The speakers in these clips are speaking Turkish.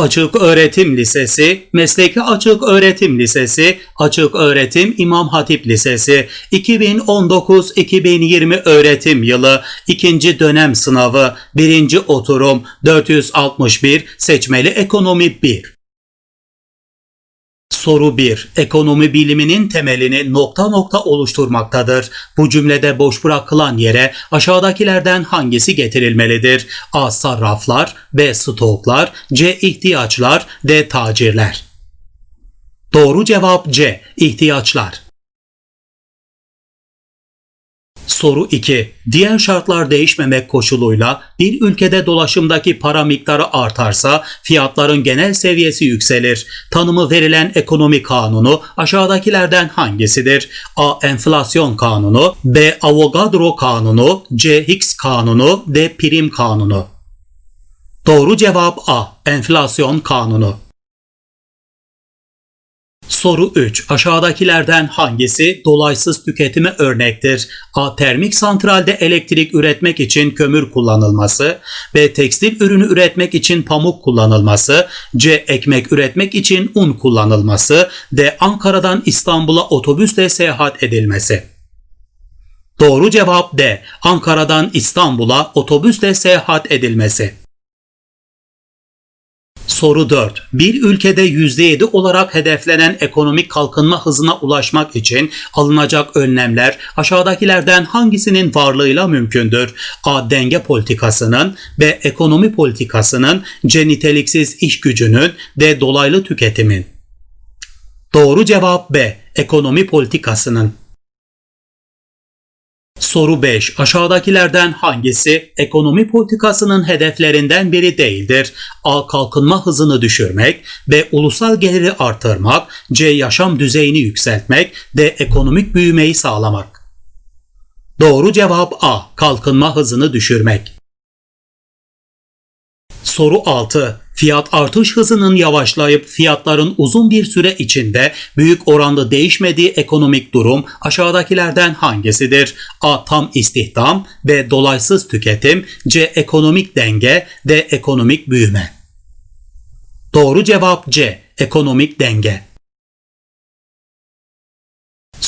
Açık Öğretim Lisesi, Mesleki Açık Öğretim Lisesi, Açık Öğretim İmam Hatip Lisesi, 2019-2020 öğretim yılı, ikinci dönem sınavı, birinci oturum, 461, seçmeli ekonomi 1. Soru 1. Ekonomi biliminin temelini nokta nokta oluşturmaktadır. Bu cümlede boş bırakılan yere aşağıdakilerden hangisi getirilmelidir? A. Sarraflar B. Stoklar C. ihtiyaçlar D. Tacirler Doğru cevap C. İhtiyaçlar. Soru 2. Diğer şartlar değişmemek koşuluyla bir ülkede dolaşımdaki para miktarı artarsa fiyatların genel seviyesi yükselir. Tanımı verilen ekonomi kanunu aşağıdakilerden hangisidir? A. Enflasyon kanunu B. Avogadro kanunu C. Higgs kanunu D. Prim kanunu Doğru cevap A. Enflasyon kanunu. Soru 3. Aşağıdakilerden hangisi dolaysız tüketime örnektir? A. Termik santralde elektrik üretmek için kömür kullanılması. B. Tekstil ürünü üretmek için pamuk kullanılması. C. Ekmek üretmek için un kullanılması. D. Ankara'dan İstanbul'a otobüsle seyahat edilmesi. Doğru cevap D. Ankara'dan İstanbul'a otobüsle seyahat edilmesi. Soru 4. Bir ülkede %7 olarak hedeflenen ekonomik kalkınma hızına ulaşmak için alınacak önlemler aşağıdakilerden hangisinin varlığıyla mümkündür? A. Denge politikasının, B. Ekonomi politikasının, C. Niteliksiz iş gücünün, D. Dolaylı tüketimin. Doğru cevap B. Ekonomi politikasının. Soru 5. Aşağıdakilerden hangisi ekonomi politikasının hedeflerinden biri değildir? A. Kalkınma hızını düşürmek, B. Ulusal geliri artırmak, C. Yaşam düzeyini yükseltmek, D. Ekonomik büyümeyi sağlamak. Doğru cevap A. Kalkınma hızını düşürmek. Soru 6. Fiyat artış hızının yavaşlayıp fiyatların uzun bir süre içinde büyük oranda değişmediği ekonomik durum aşağıdakilerden hangisidir? A. Tam istihdam B. Dolaysız tüketim C. Ekonomik denge D. Ekonomik büyüme Doğru cevap C. Ekonomik denge.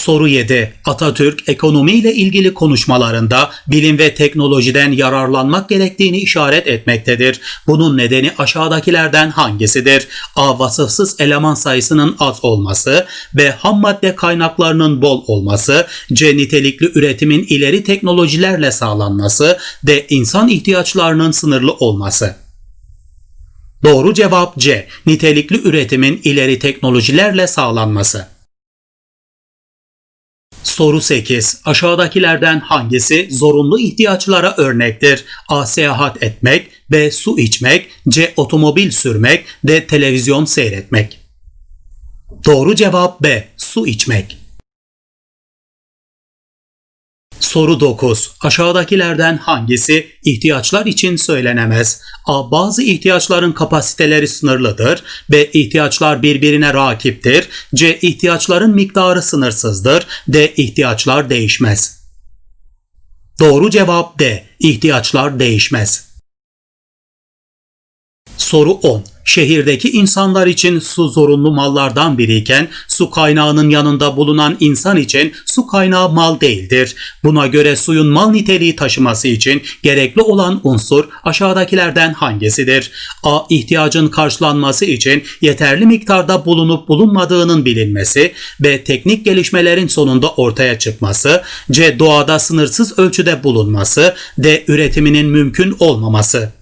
Soru 7. Atatürk ekonomiyle ilgili konuşmalarında bilim ve teknolojiden yararlanmak gerektiğini işaret etmektedir. Bunun nedeni aşağıdakilerden hangisidir? A. Vasıfsız eleman sayısının az olması, B. Ham madde kaynaklarının bol olması, C. Nitelikli üretimin ileri teknolojilerle sağlanması, D. İnsan ihtiyaçlarının sınırlı olması. Doğru cevap C. Nitelikli üretimin ileri teknolojilerle sağlanması. Soru 8. Aşağıdakilerden hangisi zorunlu ihtiyaçlara örnektir? A. Seyahat etmek, B. Su içmek, C. Otomobil sürmek, D. Televizyon seyretmek. Doğru cevap B. Su içmek. Soru 9. Aşağıdakilerden hangisi ihtiyaçlar için söylenemez? A. Bazı ihtiyaçların kapasiteleri sınırlıdır. B. İhtiyaçlar birbirine rakiptir. C. İhtiyaçların miktarı sınırsızdır. D. İhtiyaçlar değişmez. Doğru cevap D. İhtiyaçlar değişmez. Soru 10. Şehirdeki insanlar için su zorunlu mallardan biriyken su kaynağının yanında bulunan insan için su kaynağı mal değildir. Buna göre suyun mal niteliği taşıması için gerekli olan unsur aşağıdakilerden hangisidir? A. İhtiyacın karşılanması için yeterli miktarda bulunup bulunmadığının bilinmesi. B. Teknik gelişmelerin sonunda ortaya çıkması. C. Doğada sınırsız ölçüde bulunması. D. Üretiminin mümkün olmaması.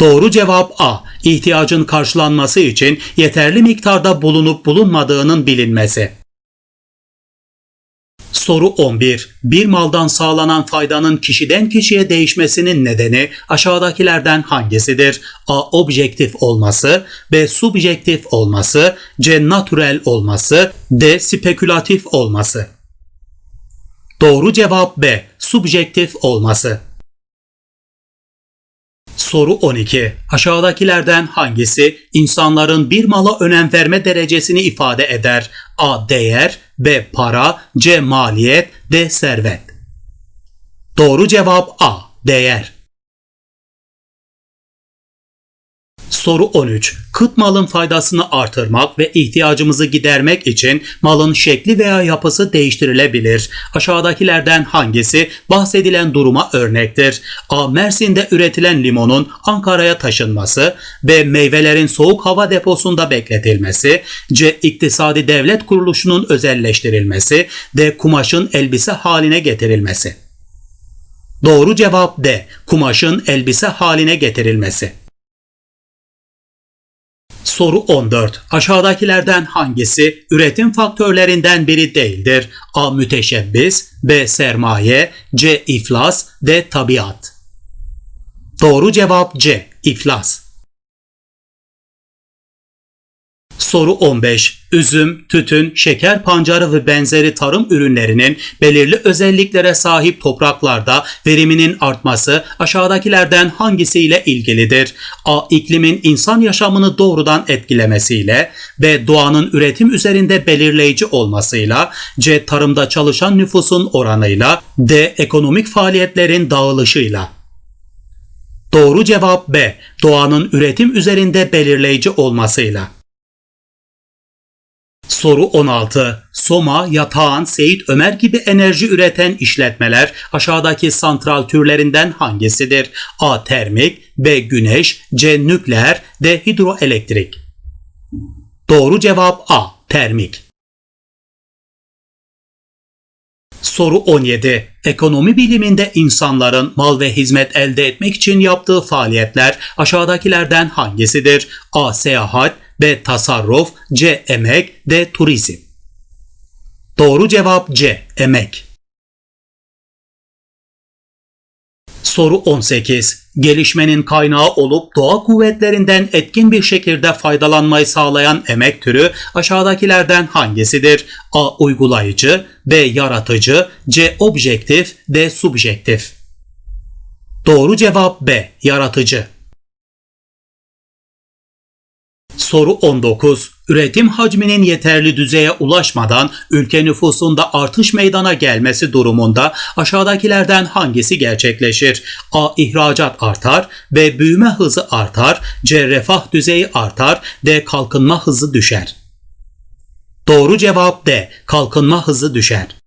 Doğru cevap A. İhtiyacın karşılanması için yeterli miktarda bulunup bulunmadığının bilinmesi. Soru 11. Bir maldan sağlanan faydanın kişiden kişiye değişmesinin nedeni aşağıdakilerden hangisidir? A. Objektif olması, B. Subjektif olması, C. Natürel olması, D. Spekülatif olması. Doğru cevap B. Subjektif olması. Soru 12. Aşağıdakilerden hangisi insanların bir mala önem verme derecesini ifade eder? A. Değer B. Para C. Maliyet D. Servet Doğru cevap A. Değer Soru 13. Kıt malın faydasını artırmak ve ihtiyacımızı gidermek için malın şekli veya yapısı değiştirilebilir. Aşağıdakilerden hangisi bahsedilen duruma örnektir? A. Mersin'de üretilen limonun Ankara'ya taşınması. B. Meyvelerin soğuk hava deposunda bekletilmesi. C. İktisadi devlet kuruluşunun özelleştirilmesi. D. Kumaşın elbise haline getirilmesi. Doğru cevap D. Kumaşın elbise haline getirilmesi. Soru 14. Aşağıdakilerden hangisi üretim faktörlerinden biri değildir? A. Müteşebbis B. Sermaye C. İflas D. Tabiat Doğru cevap C. İflas Soru 15. Üzüm, tütün, şeker pancarı ve benzeri tarım ürünlerinin belirli özelliklere sahip topraklarda veriminin artması aşağıdakilerden hangisiyle ilgilidir? A. İklimin insan yaşamını doğrudan etkilemesiyle, B. Doğanın üretim üzerinde belirleyici olmasıyla, C. Tarımda çalışan nüfusun oranıyla, D. Ekonomik faaliyetlerin dağılışıyla. Doğru cevap B. Doğanın üretim üzerinde belirleyici olmasıyla. Soru 16. Soma, Yatağan, Seyit Ömer gibi enerji üreten işletmeler aşağıdaki santral türlerinden hangisidir? A. Termik B. Güneş C. Nükleer D. Hidroelektrik Doğru cevap A. Termik Soru 17. Ekonomi biliminde insanların mal ve hizmet elde etmek için yaptığı faaliyetler aşağıdakilerden hangisidir? A. Seyahat B. Tasarruf C. Emek D. Turizm Doğru cevap C. Emek Soru 18. Gelişmenin kaynağı olup doğa kuvvetlerinden etkin bir şekilde faydalanmayı sağlayan emek türü aşağıdakilerden hangisidir? A. Uygulayıcı B. Yaratıcı C. Objektif D. Subjektif Doğru cevap B. Yaratıcı Soru 19. Üretim hacminin yeterli düzeye ulaşmadan ülke nüfusunda artış meydana gelmesi durumunda aşağıdakilerden hangisi gerçekleşir? A. İhracat artar B. Büyüme hızı artar C. Refah düzeyi artar D. Kalkınma hızı düşer. Doğru cevap D. Kalkınma hızı düşer.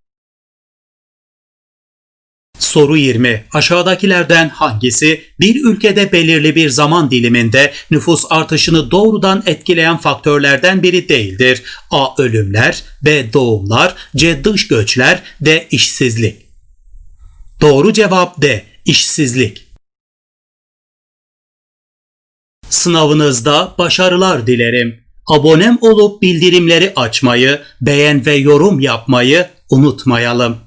Soru 20. Aşağıdakilerden hangisi bir ülkede belirli bir zaman diliminde nüfus artışını doğrudan etkileyen faktörlerden biri değildir? A. Ölümler B. Doğumlar C. Dış göçler D. işsizlik Doğru cevap D. İşsizlik Sınavınızda başarılar dilerim. Abonem olup bildirimleri açmayı, beğen ve yorum yapmayı unutmayalım.